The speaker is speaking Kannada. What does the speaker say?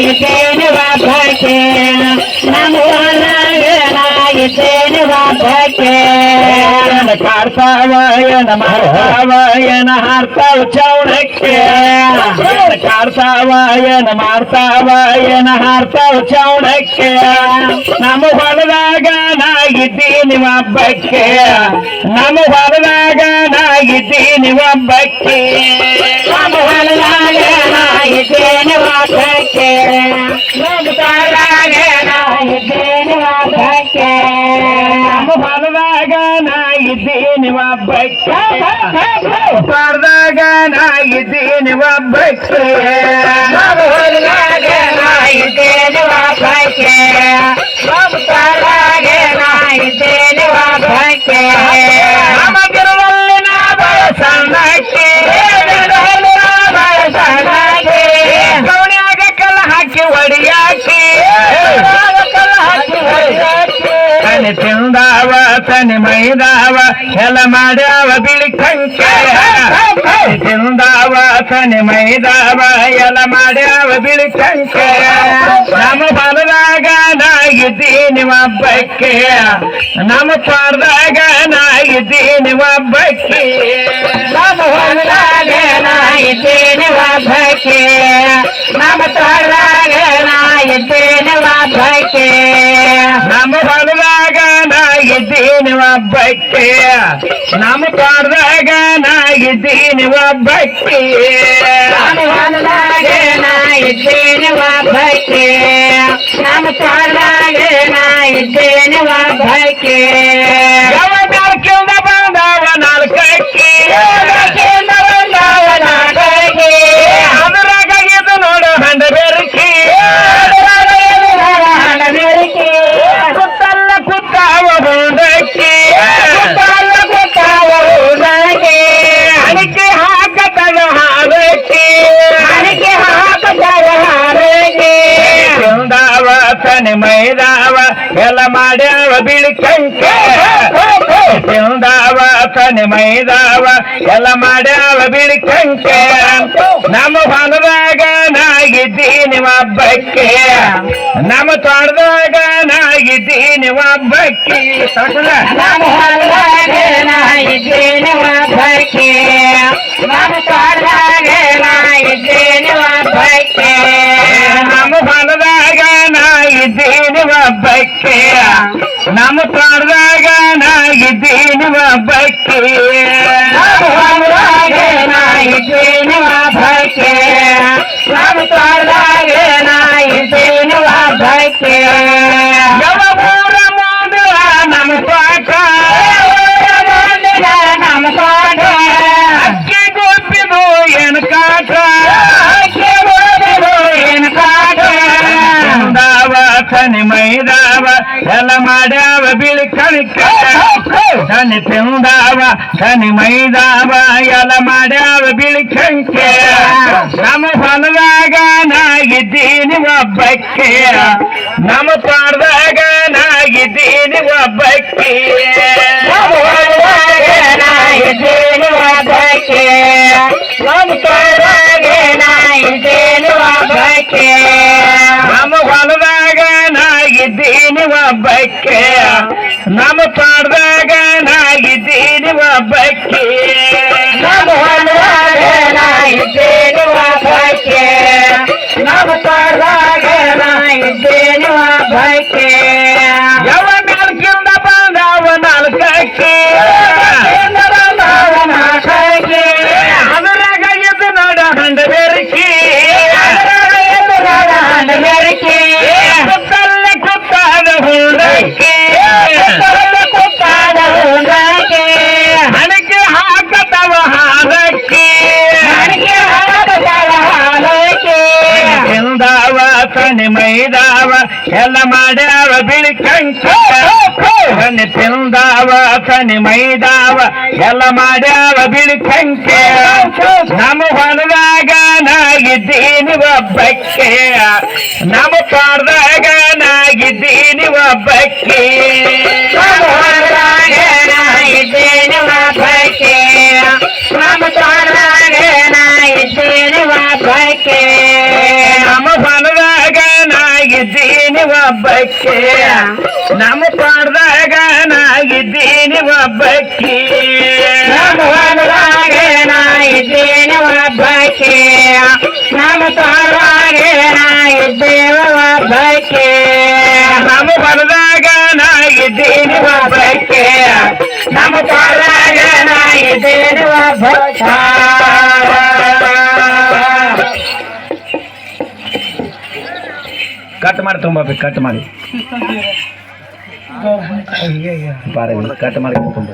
ಇದ್ದೇನೆ ಒಬ್ಬಕ್ಕೆ ನಮ್ಮ ಹೊಲದಾಗ ನಾ ಇದ್ದೇನೆ ಒಬ್ಬಕ್ಕೆ ಕಾಡ್ತಾವ ಏನ ಮಾಡ್ತಾವ ಏನ ಹಾರ್ತಾವ ಚೌಡಕ್ಕೆ ಕಾಡ್ತಾವ ಏನ ಮಾಡ್ತಾವ ಏನ ಹಾರ್ತಾವ ಚೌಡಕ್ಕೆ ನಮ್ಮ ಹೊಲದಾಗ ನಾ ಇದ್ದೀನಿ ಒಬ್ಬಕ್ಕೆ ನಮ್ಮ ಹೊಲದಾಗ ನಾ ಇದ್ದೀನಿ ಒಬ್ಬಕ್ಕೆ ನಮ್ಮ ಹೊಲದಾಗ ನಾ ಇದ್ದೇನೆ ಒಬ್ಬಕ್ಕೆ ನಮ್ಮ ಹೊಲದಾಗ ನಾ ಇದ್ದೇನೆ ಒಬ್ಬಕ್ಕೆ ಹೊಲದಾಗ ನಾ ಇದ್ದೀನಿ ಒಬ್ಬಕ್ಕೆ ಹೊಲದಾಗ ಒಬ್ಬಕ್ಕೆ ತನಿ ತಿಂದಾವ ತನಿ ಮೈದಾವ, ಎಲ್ಲ ಮಾಡ್ಯಾವ ಬಿಳಿ ಕಂಕೆ ತಿಂದಾವ ತನಿ ಮೈದಾವ, ಎಲ್ಲ ಮಾಡ್ಯಾವ ಬಿಳಿ ಕಂಕೆ ನಮ್ಮ ಹೊಲದಾಗ ನಾಗಿದ್ದೀನಿ ಒಬ್ಬಕ್ಕೆ ನಮ್ಮ ಪಾರ್ದಾಗ ನಾಗಿದ್ದೀನಿ ಒಬ್ಬಕ್ಕೆ ಒಬ್ಬಕ್ಕೆ ನಮ್ಮ ಪಾರ್ದಾಗ ನಾಗಿದ್ದೀನಿ ಒಬ್ಬಕ್ಕೆ ಇದ್ದೇನೆ ಒಬ್ಬಕ್ಕೆ ನಮ್ಮ ಪಾರ್ದಾಗ ನಾ ಇದ್ದೇನೆ ಒಬ್ಬಕ್ಕೆ ಎಲ್ಲ ಮಾಡ್ಯಾವ ಬಿಳಿ ಕಂಕೆ ತಿಂದಾವ ತನಿ ಮೈದಾವ ಎಲ್ಲ ಮಾಡ್ಯಾವ ಬಿಳಿ ಕಂಕೆ ನಮ್ಮ ಹೊಲದಾಗ ನಾಗಿದ್ದೀನಿ ಒಬ್ಬಕ್ಕೆ ನಮ್ಮ ತೋಟದಾಗ ನಾಗಿದ್ದೀನಿ ಒಬ್ಬಕ್ಕೆ ನಮ್ಮ ಹೊಲದಾಗ ನಾ ಇದ್ದೇನೆ ಒಬ್ಬಕ್ಕೆ ನಮ್ಮ ಪ್ರಾಣದಾಗ ನಾಗಿದ್ದೀನಿ ಒಬ್ಬಕ್ಕೆ ಎಲ್ಲ ಮಾಡ್ಯಾವ ಬಿಳಿ ಕಣಿಕ. ಶನಿ ತಿಂದಾವ ಶನಿ ಮೈದಾವ ಎಲ್ಲ ಮಾಡ್ಯಾವ ಬಿಳಿ ಕಂಕೆ ನಮ್ಮ ಹೊಲದಾಗ ನಾಗಿದ್ದೀನಿ ಒಬ್ಬಕ್ಕೆ. ನಮ್ಮ ಪಾಡ್ದಾಗ ಒಬ್ಬಕ್ಕೆ ನಮ್ಮ ಪಾಡ್ದಾಗ ನಾಗಿದ್ದೀನಿ ಒಬ್ಬಕ್ಕೆ. ಮೈದಾವ ಎಲ್ಲ ಮಾಡ್ಯಾವ ಬಿಳಿ ಕಂಕೆ ತಿಂದಾವ ಸನಿ ಮೈದಾವ ಎಲ್ಲ ಮಾಡ್ಯಾವ ಬಿಳಿ ಕಂಕೆ ನಮ್ಮ ಹೊಲದಾಗ ನಾಗಿದ್ದೀನಿ ಒಬ್ಬಕ್ಕೆ. ನಮ್ಮ ತೋಟದಾಗ ನಾಗಿದ್ದೀನಿ ಒಬ್ಬಕ್ಕೆ. ನಮ್ಮ ತೋಟದಾಗ ನಾ ಇದ್ದೇನೆ ಒಬ್ಬಕ್ಕೆ. ನಮ್ಮ ಪಾಡ್ದಾಗ ನಾಗಿದ್ದೀನಿ ಒಬ್ಬಕ್ಕೆ. ನಮ್ಮ ಹೊಲದಾಗ ನಾಗಿದ್ದೀನಿ ಒಬ್ಬಕ್ಕೆ. ನಮ್ಮ ಪಾಡ್ದಾಗ ನಾ ಇದ್ದೇವೆ ಒಬ್ಬಕ್ಕೆ. ನಮ್ಮ ಹೊಲದಾಗ ನಾಗಿದ್ದೀನಿ ಒಬ್ಬಕ್ಕೆ. ನಮ್ಮ ಪಾಡ್ದಾಗ ನಾಗಿದ್ದೀನಿ ಒಬ್ಬಕ್ಕೆ. ಕಟ್ ಮಾಡಿ ತುಂಬಬೇಕು ಕಟ್ ಮಾಡಿ ಕಟ್ ಮಾಡಿ ತುಂಬ